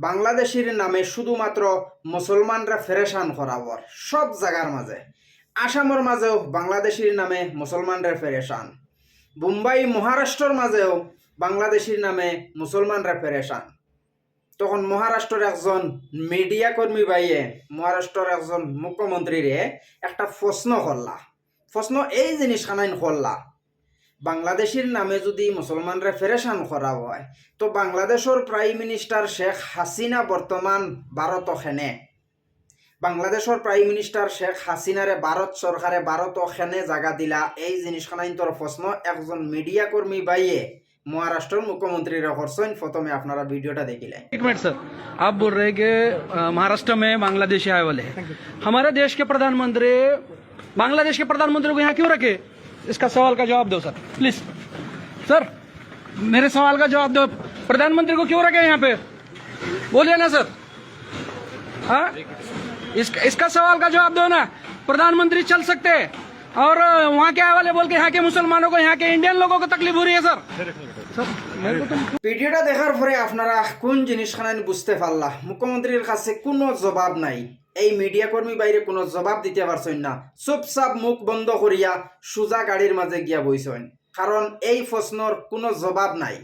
বাংলাদেশের নামে শুধুমাত্র মুসলমানরা ফেরেশান করাবর সব জায়গার মাঝে। আসামের মাঝেও বাংলাদেশের নামে মুসলমানরা ফেরেশান। মুম্বাই, মহারাষ্ট্রের মাঝেও বাংলাদেশের নামে মুসলমানরা ফেরেশান। তখন মহারাষ্ট্রের একজন মিডিয়া কর্মী বাইয়ে মহারাষ্ট্রের একজন মুখ্যমন্ত্রীরে একটা প্রশ্ন করলা। প্রশ্ন এই জিনিস খানাইন করলা বাংলাদেশের নামে যদি মুসলমানরা ফেরেশান করা হয় তো বাংলাদেশের প্রাইম মিনিস্টার শেখ হাসিনা বর্তমান ভারত খেনে বাংলাদেশের প্রাইম মিনিস্টার শেখ হাসিনারে ভারত সরকারে ভারত খেনে জায়গা দিলা এই জিনিসখানাইন তোর প্রশ্ন একজন মিডিয়া কর্মী বাইয়ে মহারাষ্ট্রের মুখ্যমন্ত্রীরা করছেন প্রথমে আপনারা ভিডিওটা দেখিলেন एक मिनट सर आप बोल रहे हैं कि अ, महाराष्ट्र में बांग्लादेशी आए वाले हैं हमारे देश के प्रधानमंत्री बांग्लादेश के प्रधानमंत्री को यहाँ क्यों रखे इसका सवाल का जवाब दो सर प्लीज सर मेरे सवाल का जवाब दो प्रधानमंत्री को क्यों रखे यहाँ पे बोलिए ना सर हाँ इसका इसका सवाल का जवाब दो ना प्रधानमंत्री चल सकते हैं और अ, वहाँ के आए वाले बोल के यहाँ के मुसलमानों को यहाँ के इंडियन लोगों को तकलीफ हो रही है सर सर मेरे को तुम ভিডিওটা দেখার পরে আপনারা কোন জিনিসখানাই বুঝতে পারলা মুখ্যমন্ত্রীর কাছে কোনো জবাব নাই এই মিডিয়া কর্মী বাইরে কোনো জবাব দিতে পারছেন না। চুপচাপ মুখ বন্ধ করিয়া সোজা গাড়ির মাঝে গিয়া বইছেন কারণ এই প্রশ্নর কোনো জবাব নাই।